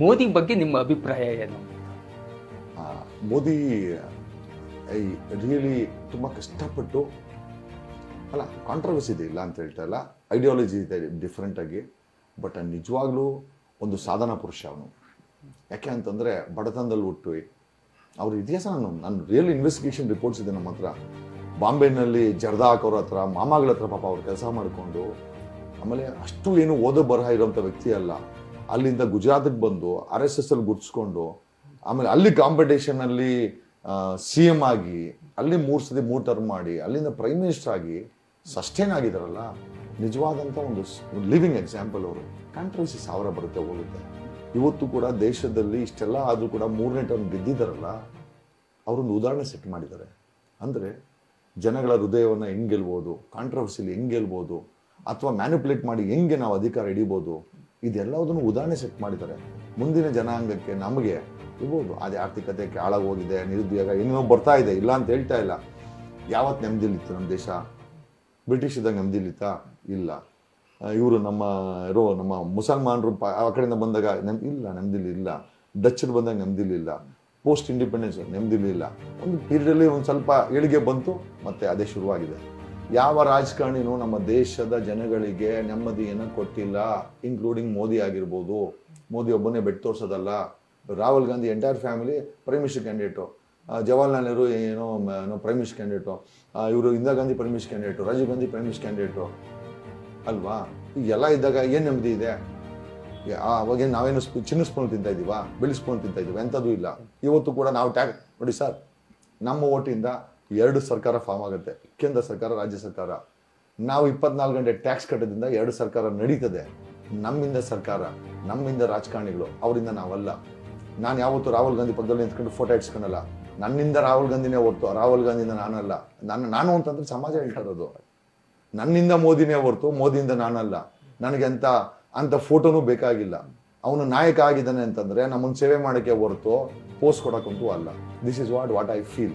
ಮೋದಿ ಬಗ್ಗೆ ನಿಮ್ಮ ಅಭಿಪ್ರಾಯ ಏನು? ಮೋದಿ, ಐ ರಿಯಲಿ ತುಂಬ ಕಷ್ಟಪಟ್ಟು, ಅಲ್ಲ ಕಾಂಟ್ರವರ್ಸಿ ಇದೆ ಇಲ್ಲ ಅಂತ ಹೇಳ್ತಾ ಇಲ್ಲ. ಐಡಿಯಾಲಜಿ ಇದೆ ಡಿಫ್ರೆಂಟ್ ಆಗಿ. ಬಟ್ ನಿಜವಾಗ್ಲೂ ಒಂದು ಸಾಧನಾ ಪುರುಷ ಅವನು. ಯಾಕೆ ಅಂತಂದರೆ ಬಡತನದಲ್ಲಿ ಹುಟ್ಟು ಅವ್ರ ಇತಿಹಾಸ ನಾನು ನನ್ನ ರಿಯಲ್ ಇನ್ವೆಸ್ಟಿಗೇಷನ್ ರಿಪೋರ್ಟ್ಸ್ ಇದೆ ನಮ್ಮ ಹತ್ರ. ಬಾಂಬೆನಲ್ಲಿ ಜರ್ದಾ ಹಾಕೋರ ಹತ್ರ, ಮಾಮಾಗಳ ಹತ್ರ ಪಾಪ ಅವ್ರು ಕೆಲಸ ಮಾಡಿಕೊಂಡು, ಆಮೇಲೆ ಅಷ್ಟು ಏನು ಓದೋ ಬರಹ ಇರೋಂಥ ವ್ಯಕ್ತಿ ಅಲ್ಲ. ಅಲ್ಲಿಂದ ಗುಜರಾತಿಗೆ ಬಂದು ಆರ್ ಎಸ್ ಎಸ್ ಅಲ್ಲಿ ಗುರ್ಸ್ಕೊಂಡು ಆಮೇಲೆ ಅಲ್ಲಿ ಕಾಂಪಿಟೇಷನ್ ಅಲ್ಲಿ ಸಿ ಎಂ ಆಗಿ, ಅಲ್ಲಿ ಮೂರು ಸತಿ ಮೂರು ಟರ್ಮ್ ಮಾಡಿ, ಅಲ್ಲಿಂದ ಪ್ರೈಮ್ ಮಿನಿಸ್ಟರ್ ಆಗಿ ಸಸ್ಟೈನ್ ಆಗಿದಾರಲ್ಲ? ನಿಜವಾದಂಥ ಒಂದು ಲಿವಿಂಗ್ ಎಕ್ಸಾಂಪಲ್ ಅವರು. ಕಾಂಟ್ರವರ್ಸಿ ಸಾವಿರ ಬರುತ್ತೆ, ಹೋಗುತ್ತೆ. ಇವತ್ತು ಕೂಡ ದೇಶದಲ್ಲಿ ಇಷ್ಟೆಲ್ಲ ಆದರೂ ಕೂಡ ಮೂರನೇ ಟರ್ಮ್ ಗೆದ್ದಿದ್ದಾರಲ್ಲ ಅವರೊಂದು ಉದಾಹರಣೆ ಸೆಟ್ ಮಾಡಿದ್ದಾರೆ. ಅಂದರೆ ಜನಗಳ ಹೃದಯವನ್ನು ಹೆಂಗೆ ಗೆಲ್ಬೋದು ಕಾಂಟ್ರವರ್ಸಿಲಿ ಹೆಂಗೆ ಗೆಲ್ಬೋದು, ಅಥವಾ ಮ್ಯಾನಿಪುಲೇಟ್ ಮಾಡಿ ಹೆಂಗೆ ನಾವು ಅಧಿಕಾರ ಹಿಡಿಬೋದು ಇದೆಲ್ಲದನ್ನು ಉದಾಹರಣೆ ಸೆಟ್ ಮಾಡಿದ್ದಾರೆ. ಮುಂದಿನ ಜನಾಂಗಕ್ಕೆ ನಮಗೆ ಇರ್ಬೋದು. ಅದೇ ಆರ್ಥಿಕತೆ ಕೆಳಗೋಗಿದೆ ನಿರುದ್ಯೋಗ ಏನೇನೋ ಬರ್ತಾ ಇದೆ, ಇಲ್ಲ ಅಂತ ಹೇಳ್ತಾ ಇಲ್ಲ. ಯಾವತ್ತು ನೆಮ್ಮದಿಲಿತ್ತು ನಮ್ಮ ದೇಶ? ಬ್ರಿಟಿಷ್ ಇದ್ದಾಗ ನೆಮ್ಮದಿಲಿತ್ತಾ? ಇಲ್ಲ. ಇವರು ನಮ್ಮ, ಇರೋ ನಮ್ಮ ಮುಸಲ್ಮಾನರು ಆ ಕಡೆಯಿಂದ ಬಂದಾಗ ನೆಮ್, ಇಲ್ಲ ನೆಮ್ಮದಿಲ್ಲ ಇಲ್ಲ ಡಚ್ಚರು ಬಂದಾಗ ನೆಮ್ಮದಿಲ್ಲ ಇಲ್ಲ ಪೋಸ್ಟ್ ಇಂಡಿಪೆಂಡೆನ್ಸ್ ನೆಮ್ಮದಿಲ್ಲ ಒಂದು ಪೀರಿಯಡಲ್ಲಿ ಒಂದು ಸ್ವಲ್ಪ ಏಳಿಗೆ ಬಂತು, ಮತ್ತೆ ಅದೇ ಶುರುವಾಗಿದೆ. ಯಾವ ರಾಜಕಾರಣಿನೂ ನಮ್ಮ ದೇಶದ ಜನಗಳಿಗೆ ನೆಮ್ಮದಿಯನ್ನು ಕೊಟ್ಟಿಲ್ಲ ಇನ್ಕ್ಲೂಡಿಂಗ್ ಮೋದಿ ಆಗಿರ್ಬೋದು. ಮೋದಿ ಒಬ್ಬನೇ ಬೆಟ್ಟು ತೋರಿಸೋದಲ್ಲ. Rahul Gandhi entire family prime minister candidate Jawaharlal Nehru ಏನೋ ಏನೋ ಪ್ರೈಮ್ ಮಿನಿಸ್ಟರ್ ಕ್ಯಾಂಡಿಡೇಟು ಇವರು Indira Gandhi prime minister candidate Rajiv Gandhi prime minister candidate ಅಲ್ವಾ? ಈಗೆಲ್ಲ ಇದ್ದಾಗ ಏನು ನೆಮ್ಮದಿ ಇದೆ? ಅವಾಗೇನು ಅವಾಗ ನಾವೇನು ಚಿನ್ನಿಸ್ಕೊಂಡು ತಿಂತಾ ಇದೀವಾ? ಬೆಳೆಸ್ಕೊಂಡು ತಿಂತಾ ಇದೀವಿ? ಎಂಥದ್ದು ಇಲ್ಲ. ಇವತ್ತು ಕೂಡ ನಾವು ಟ್ಯಾಕ್ ನೋಡಿ ಸರ್, ನಮ್ಮ ಓಟಿಂದ ಎರಡು ಸರ್ಕಾರ ಫಾರ್ಮ್ ಆಗುತ್ತೆ. ಕೇಂದ್ರ ಸರ್ಕಾರ, ರಾಜ್ಯ ಸರ್ಕಾರ. ನಾವು ಇಪ್ಪತ್ನಾಲ್ಕು ಗಂಟೆ ಟ್ಯಾಕ್ಸ್ ಕಟ್ಟೋದ್ರಿಂದ ಎರಡು ಸರ್ಕಾರ ನಡೀತದೆ. ನಮ್ಮಿಂದ ಸರ್ಕಾರ, ನಮ್ಮಿಂದ ರಾಜಕಾರಣಿಗಳು, ಅವರಿಂದ ನಾವಲ್ಲ. ನಾನು ಯಾವತ್ತೂ ರಾಹುಲ್ ಗಾಂಧಿ ಪಕ್ಕದಲ್ಲಿ ನಿಂತ್ಕೊಂಡು ಫೋಟೋ ಇಟ್ಸ್ಕೊಳಲ್ಲ ನನ್ನಿಂದ ರಾಹುಲ್ ಗಾಂಧಿನೇ ಹೊರ್ತು, ರಾಹುಲ್ ಗಾಂಧಿಯಿಂದ ನಾನಲ್ಲ. ನನ್ನ ನಾನು ಅಂತಂದ್ರೆ ಸಮಾಜ ಹೇಳ್ತಾ ಇರೋದು. ನನ್ನಿಂದ ಮೋದಿನೇ ಹೊರ್ತು, ಮೋದಿಯಿಂದ ನಾನಲ್ಲ. ನನಗೆ ಅಂತ ಅಂತ ಫೋಟೋನೂ ಬೇಕಾಗಿಲ್ಲ. ಅವನು ನಾಯಕ ಆಗಿದ್ದಾನೆ ಅಂತಂದ್ರೆ ನಮ್ಮನ್ನು ಸೇವೆ ಮಾಡೋಕ್ಕೆ ಹೊರತು ಪೋಸ್ಟ್ ಕೊಡೋಕ್ಕಂತೂ ಅಲ್ಲ. This is what what I feel